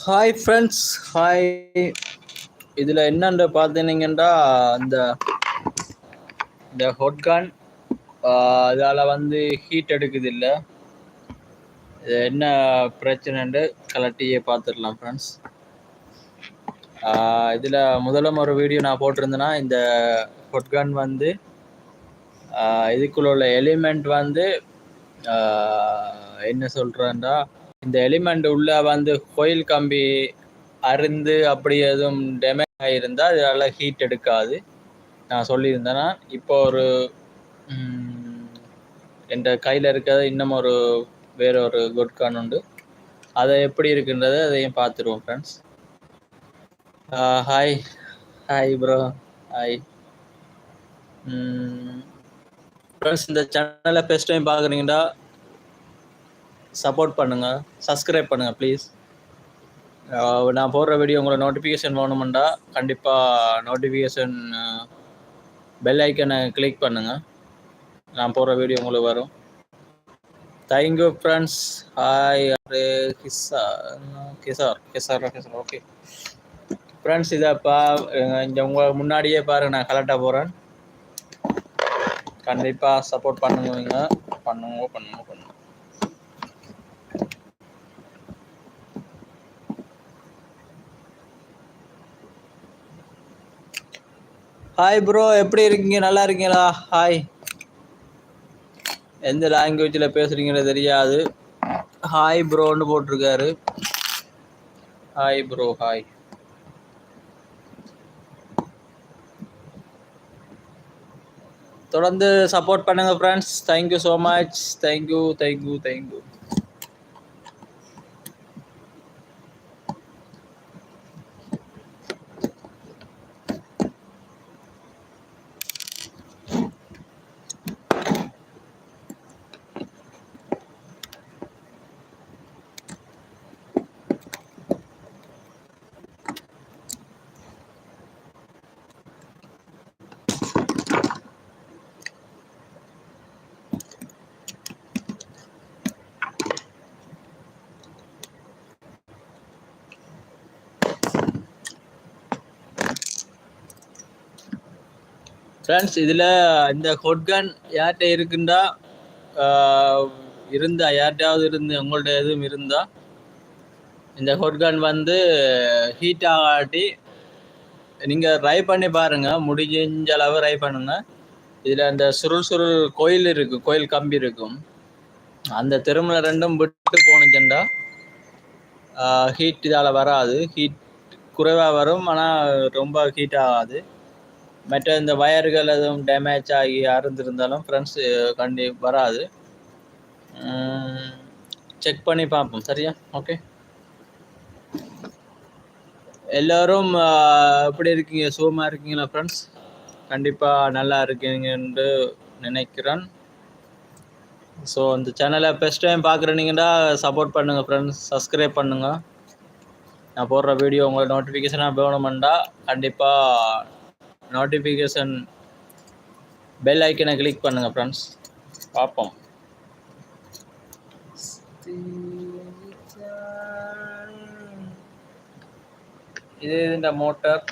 Hi friends hi இதில் என்னென்று பார்த்தீங்கன்னா இந்த இந்த ஹொட்கான் அதால் வந்து ஹீட் எடுக்குது இல்லை இது என்ன பிரச்சனைன்ட்டு கலட்டியே பார்த்துடலாம் ஃப்ரெண்ட்ஸ் இதில் முதல்ல ஒரு வீடியோ நான் போட்டிருந்தேன்னா இந்த ஹொட்கான் வந்து இதுக்குள்ள உள்ள எலிமெண்ட் வந்து என்ன சொல்கிறேன்டா இந்த எலிமெண்ட் உள்ள வந்து கோயில் கம்பி அருந்து அப்படி எதுவும் டேமேஜ் ஆகியிருந்தால் அதனால் ஹீட் எடுக்காது. நான் சொல்லியிருந்தேன்னா இப்போ ஒரு ம், என் கையில் இருக்கிறது இன்னும் ஒரு வேற ஒரு குட்கான் உண்டு. அதை எப்படி இருக்குன்றதை அதையும் பார்த்துருவோம் friends hi hi bro hi friends இந்த சேனலை ஃபஸ்ட் டைம் பார்க்குறீங்கன்னா சப்போர்ட் பண்ணுங்கள் சப்ஸ்கிரைப் பண்ணுங்கள் ப்ளீஸ் நான் போடுற வீடியோ உங்களுக்கு நோட்டிஃபிகேஷன் வேணுமெண்டா கண்டிப்பாக நோட்டிஃபிகேஷன் பெல் ஐக்கனை கிளிக் பண்ணுங்கள் நான் போடுற வீடியோ உங்களுக்கு வரும். தேங்க்யூ ஃப்ரெண்ட்ஸ் ஹாய் கிசார் கிசார் கிசார் கிசார் ஓகே ஃப்ரெண்ட்ஸ் இதை பா இங்கே உங்கள் முன்னாடியே பாருங்க நான் கலெக்டாக போகிறேன் கண்டிப்பாக சப்போர்ட் பண்ணுவீங்க பண்ணுங்க பண்ணுங்க பண்ணுவோம் ஹாய் ப்ரோ எப்படி இருக்கீங்க? நல்லா இருக்கீங்களா? ஹாய் எந்த லாங்குவேஜில் பேசுகிறீங்களோ தெரியாது. ஹாய் ப்ரோன்னு போட்டிருக்காரு. ஹாய் ப்ரோ ஹாய் தொடர்ந்து சப்போர்ட் பண்ணுங்க friends thank you so much thank you thank you thank you friends இதில் இந்த ஹொட்கன் யார்கிட்ட இருக்குண்டா இருந்தால் இருந்தா யார்கிட்டயாவது இருந்து உங்கள்ட்ட எதுவும் இருந்தா? இந்த ஹொட்கன் வந்து ஹீட் ஆகாட்டி நீங்கள் ட்ரை பண்ணி பாருங்கள் முடிஞ்ச அளவு ட்ரை பண்ணுங்க. இதில் அந்த சுருள் சுருள் கோயில் இருக்குது கோயில் கம்பி இருக்கும். அந்த திருமலை ரெண்டும் விட்டு போனுச்சுண்டா ஹீட் இதால் வராது. ஹீட் குறைவாக வரும் ஆனால் ரொம்ப ஹீட் ஆகாது. மற்ற இந்த வயர்கள் எதுவும் டேமேஜ் ஆகி அறுந்திருந்தாலும் ஃப்ரெண்ட்ஸ் கண்டி வராது. செக் பண்ணி பார்ப்போம். சரியா? ஓகே எல்லோரும் எப்படி இருக்கீங்க? சுகமாக இருக்கீங்களா ஃப்ரெண்ட்ஸ் கண்டிப்பாக நல்லா இருக்கீங்கன்னு நினைக்கிறேன். ஸோ இந்த சேனலை ஃபஸ்ட் டைம் பார்க்குறீங்கன்னா சப்போர்ட் பண்ணுங்கள் ஃப்ரெண்ட்ஸ் சப்ஸ்கிரைப் பண்ணுங்கள் நான் போடுற வீடியோ உங்களுக்கு நோட்டிஃபிகேஷனாக வேணுமெண்டா கண்டிப்பாக நோட்டிஃபிகேஷன் பெல் ஐக்கனை கிளிக் பண்ணுங்கள் ஃப்ரெண்ட்ஸ் பார்ப்போம். இது இந்த மோட்டார்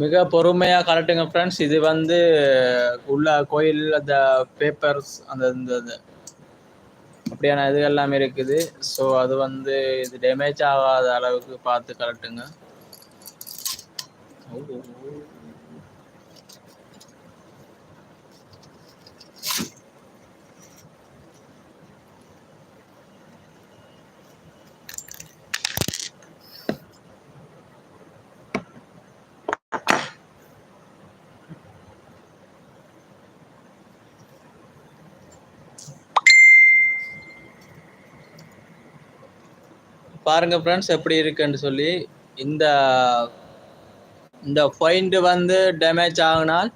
மிக பொறுமையாக கலட்டுங்க ஃப்ரெண்ட்ஸ் இது வந்து உள்ள கோயில் அந்த பேப்பர்ஸ் அந்த இந்த அப்படியான இது எல்லாமே இருக்குது. ஸோ அது வந்து இது டேமேஜ் ஆகாத அளவுக்கு பார்த்து கலட்டுங்க பாருங்க ஃப்ரெண்ட்ஸ் எப்படி இருக்குன்னு சொல்லி இந்த இந்த ஃபைண்ட் வந்து டேமேஜ் ஆகினால்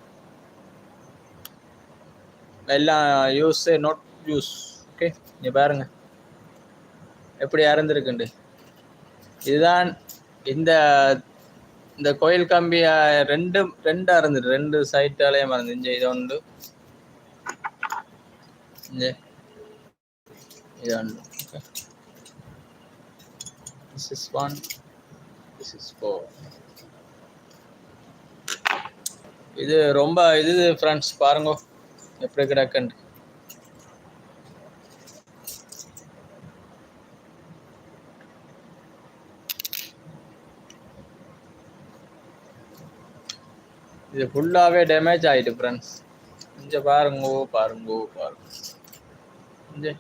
எல்லாம் யூஸ் நோட் யூஸ் ஓகே நீ பாருங்க. எப்படி இறந்துருக்குண்டு இதுதான் இந்த இந்த கோயில் கம்பி ரெண்டு ரெண்டு ரெண்டா ரெண்டு சைட்டாலேயே மறந்து இங்க இது ஒன்று. இது ஒன்று. This is one. This is four. இது ரொம்ப இது ஃப்ரெண்ட்ஸ் பாருங்க. எப்படி கிடக்குன்னு. இது ஃபுல்லாகவே டேமேஜ் ஆகிட்டு ஃப்ரெண்ட்ஸ் இங்கே பாருங்கோ பாருங்கோ பாருங்க. இங்கே.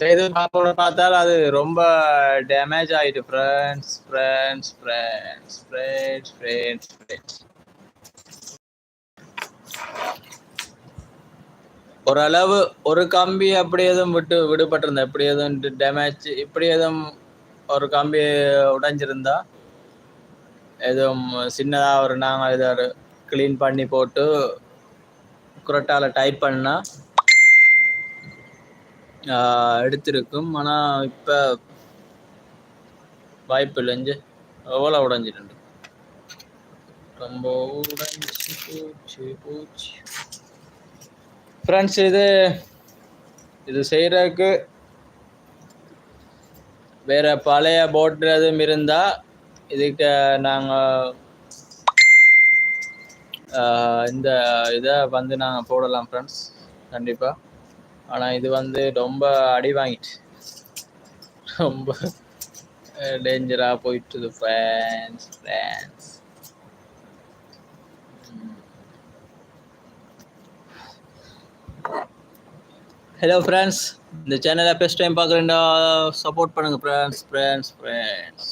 செய்து பார்ப்போம் பார்த்தால் அது ரொம்ப டேமேஜ் ஆயிட்டு. Friends friends friends friends friends friends ஓரளவு ஒரு கம்பி அப்படி எதுவும் விட்டு விடுபட்டிருந்தா இப்படி எதுவும் டேமேஜ் இப்படி எதுவும் ஒரு கம்பி உடைஞ்சிருந்தா எதுவும் சின்னதா ஒரு நாங்கள் இதை க்ளீன் பண்ணி போட்டு குரட்டால டைப் பண்ணா எடுத்திருக்கும். ஆனால் இப்போ வாய்ப்பு இல்லைஞ்சு எவ்வளோ உடைஞ்சிட்டு ரொம்ப உடஞ்சி போச்சு போச்சு. ஃப்ரெண்ட்ஸ் இது இது செய்கிறதுக்கு வேறு பழைய போட் எதுவும் இருந்தால் இதுக்கு நாங்கள் இந்த இதை வந்து நாங்கள் போடலாம் ஃப்ரெண்ட்ஸ் கண்டிப்பாக ஆனா இது வந்து ரொம்ப அடி வாங்கிட்டு. ரொம்ப டேஞ்சரா போயிட்டு ஃப்ரெண்ட்ஸ் ஃப்ரெண்ட்ஸ் ஹலோ ஃப்ரெண்ட்ஸ் இந்த சேனலை ஃபஸ்ட் டைம் பார்க்குறேன்டா சப்போர்ட் பண்ணுங்க ஃப்ரெண்ட்ஸ் ஃப்ரெண்ட்ஸ் ஃப்ரெண்ட்ஸ்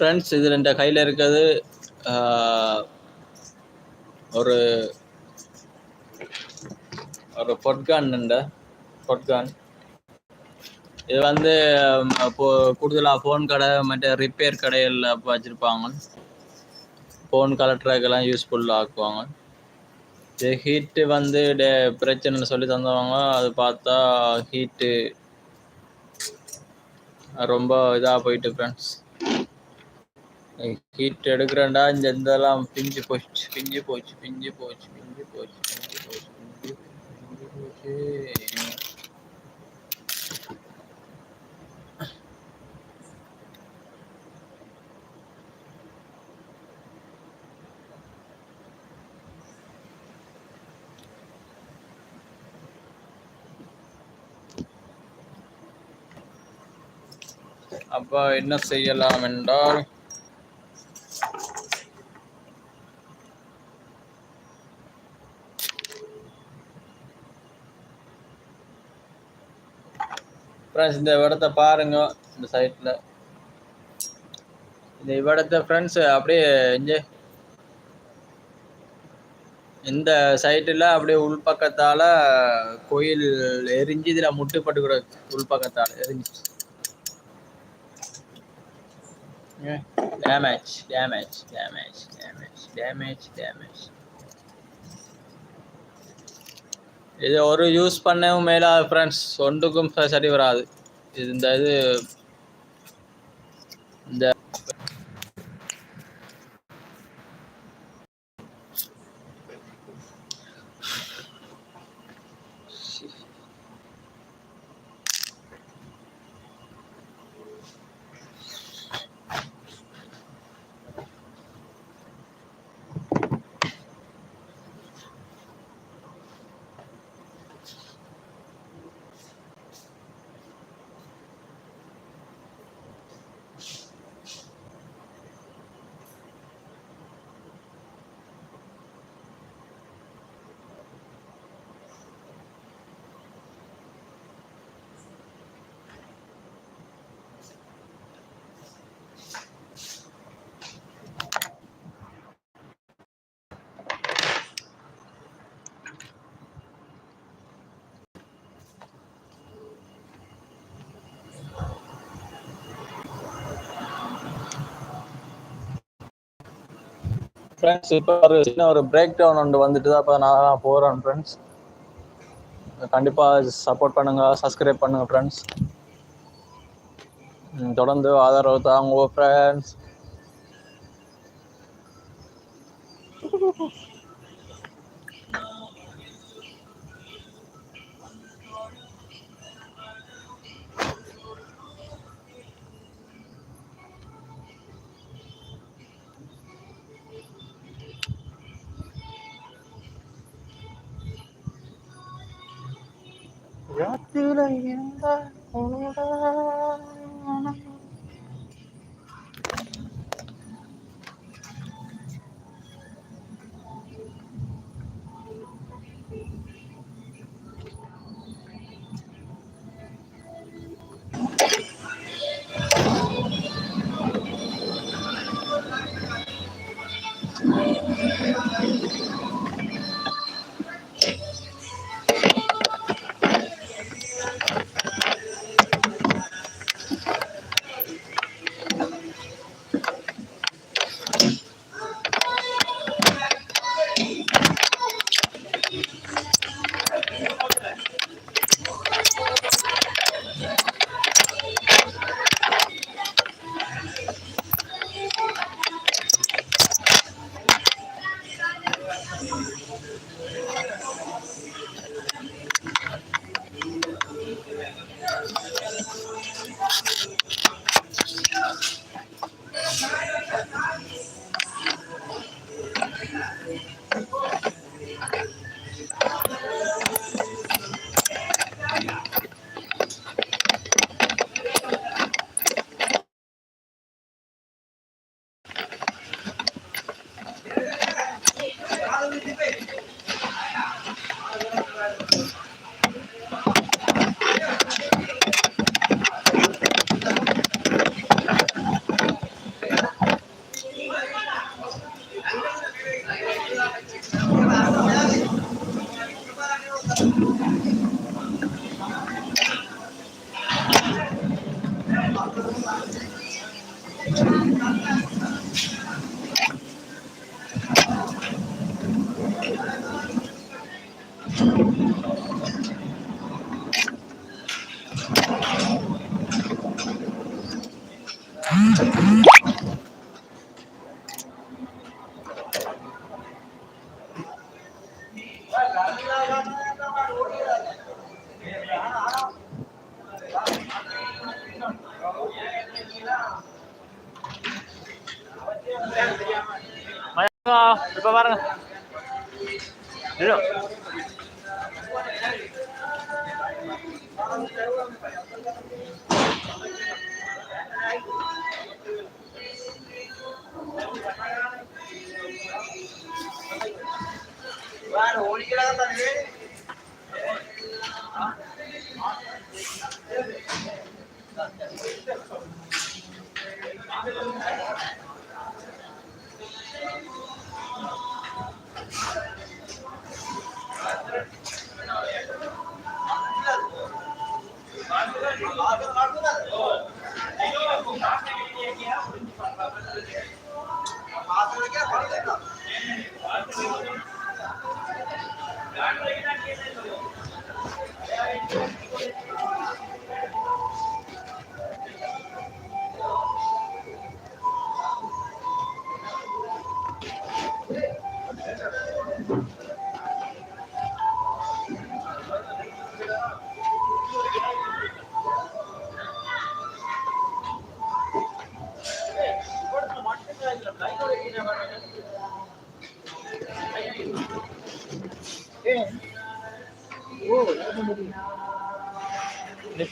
ஃப்ரெண்ட்ஸ் இது ரெண்டு கையில் இருக்கிறது ஒரு ஒரு பொட்கான் பொட்கான். இது வந்து இப்போ கூடுதலாக ஃபோன் கடை மற்ற ரிப்பேர் கடையில் வச்சுருப்பாங்க. ஃபோன் கலெக்டருக்கெல்லாம் யூஸ்ஃபுல்லாக ஆக்குவாங்க இது ஹீட்டு வந்து டே பிரச்சனைன்னு சொல்லி தந்தவங்க அது பார்த்தா ஹீட்டு ரொம்ப இதாக போயிட்டு ஃப்ரெண்ட்ஸ் ஹீட் எடுக்கிறேன்டா இந்த இதெல்லாம் பிஞ்சு போச்சு பிஞ்சு போச்சு பிஞ்சு போச்சு பிஞ்சு போச்சு பிஞ்சு போச்சு பிஞ்சு பிஞ்சு போச்சு. அப்ப என்ன செய்யலாம் என்றால் ஃப்ரெண்ட்ஸ் இந்த இடத்த பாருங்க இந்த சைட்டில் இந்த இடத்த ஃப்ரெண்ட்ஸ் அப்படியே இங்கே. இந்த சைட்டில் அப்படியே உள்பக்கத்தால் கோயில் எரிஞ்சு இதில் முட்டுப்பட்டு கூட உள்பக்கத்தால் எரிஞ்சு. Damage damage damage damage damage damage இது ஒரு யூஸ் பண்ணவும் மேலாது ஃப்ரெண்ட்ஸ் ஒன்றுக்கும் சரி வராது. இது இந்த இது இந்த ஃப்ரெண்ட்ஸ் இப்போ ஒரு சின்ன ஒரு பிரேக் டவுன் ஒன்று வந்துட்டு தான் இப்போ நான் போகிறேன் ஃப்ரெண்ட்ஸ் கண்டிப்பாக சப்போர்ட் பண்ணுங்கள் சப்ஸ்கிரைப் பண்ணுங்கள் ஃப்ரெண்ட்ஸ் தொடர்ந்து ஆதரவு தாங்க ஃப்ரெண்ட்ஸ்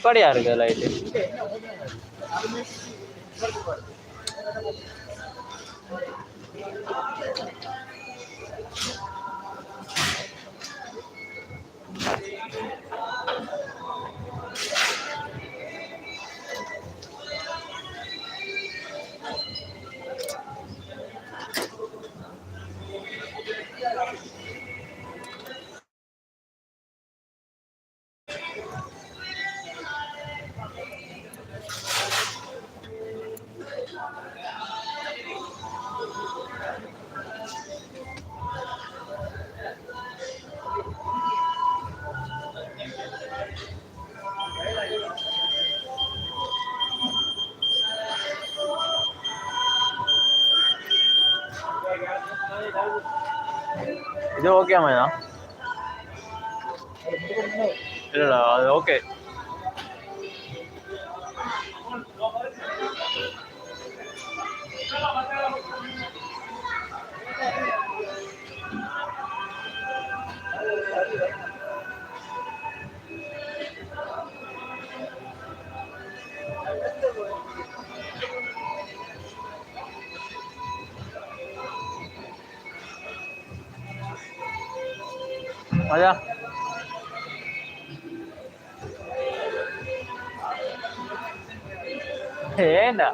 நிப்பாடியா இருக்கு லைட்டு அம்மா இல்ல அது okay thấy chưa thế nè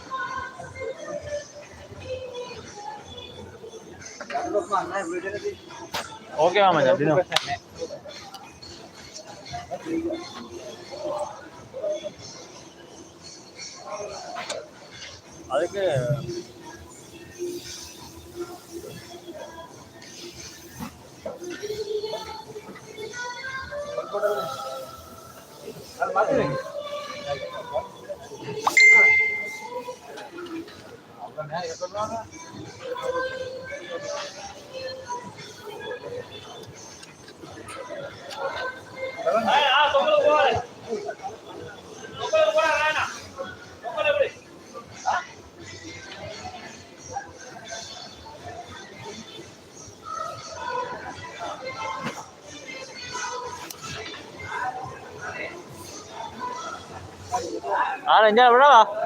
ஓகேவா மச்சான் தினம் அதுக்கு அது மாத்து அவ்வளோ எப்போ ஆனா இங்க விடவா ஓ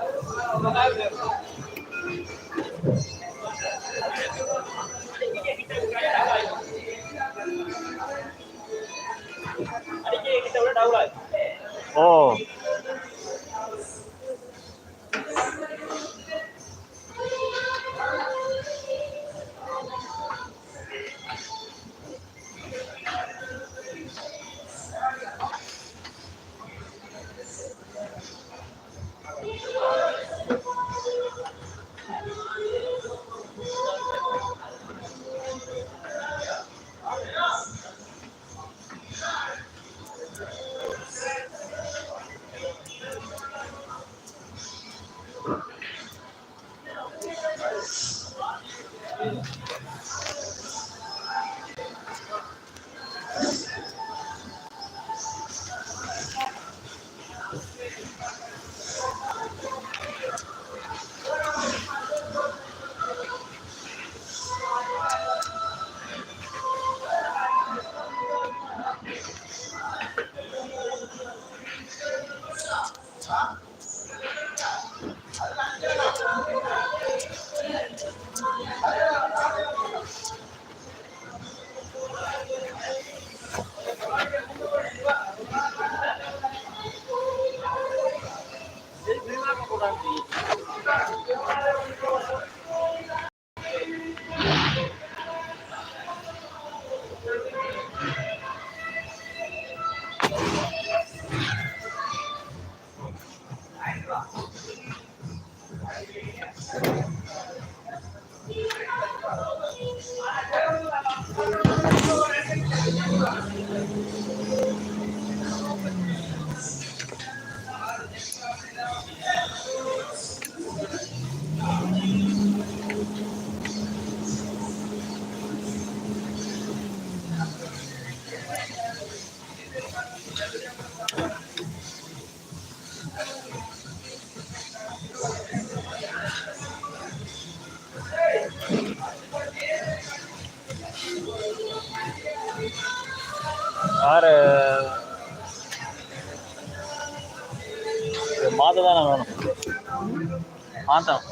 மாதம்.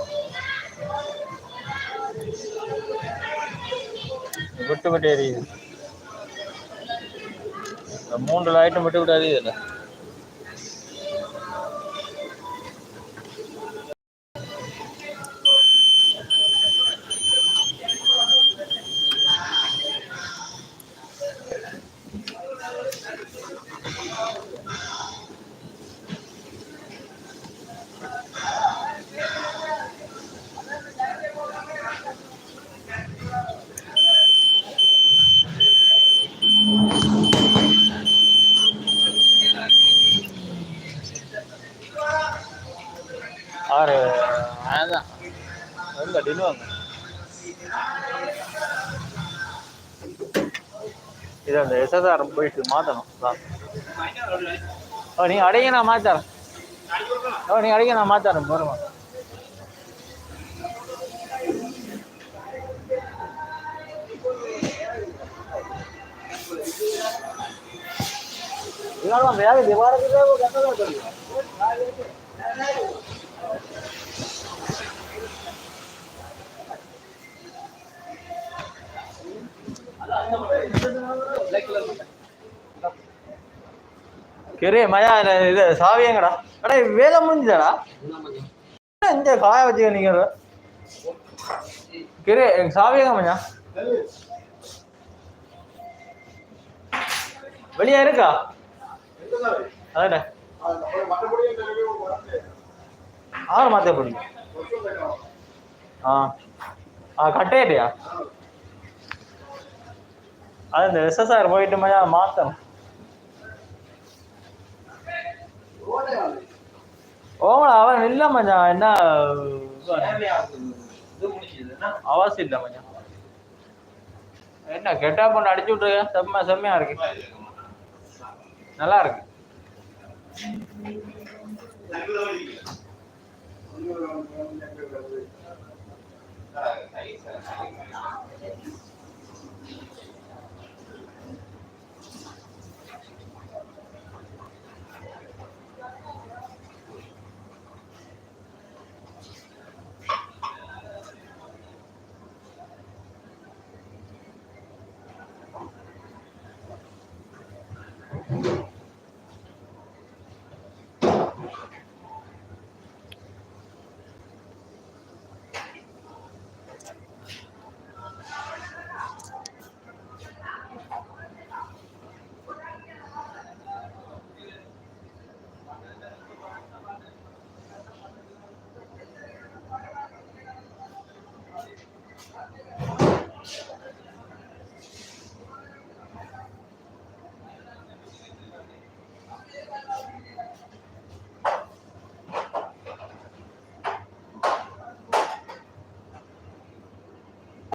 விட்டு விட்டு எரியுது மூன்று லைட்டும் விட்டு விட்டு எரியுது இல்லை எங்க இது அந்த எஸ்எஸ்ஆர் போயிட்டு மாற்றணும் ஓ நீ அடைங்க நான் மாத்தாரன் ஓ நீ அடைங்க நான் மாத்தாரேன் போருமா இதனால வேலை விவாதத்துக்கு மயா இது சாவியங்கடா. அடா வேலை முடிஞ்சுதாடா. இந்த காய வச்சுக்க நீங்க கிரே எனக்கு சாவியங்க மஞ்சா வெளியா இருக்கா? அதானே ஆறு மாத்த போடுங்க. ஆ. ஆ கட்டையிட்டியா? அது இந்த எஸ்எஸ்ஆர் போயிட்டு மயா மாத்தணும். ஓமலா அவன் இல்லை மச்சான். என்ன அவசி இல்லை மச்சான். என்ன கெட்டா பொண்ணு அடிச்சு விட்டுருக்க? செம்ம செம்மையா இருக்கு. நல்லா இருக்கு. Thank you.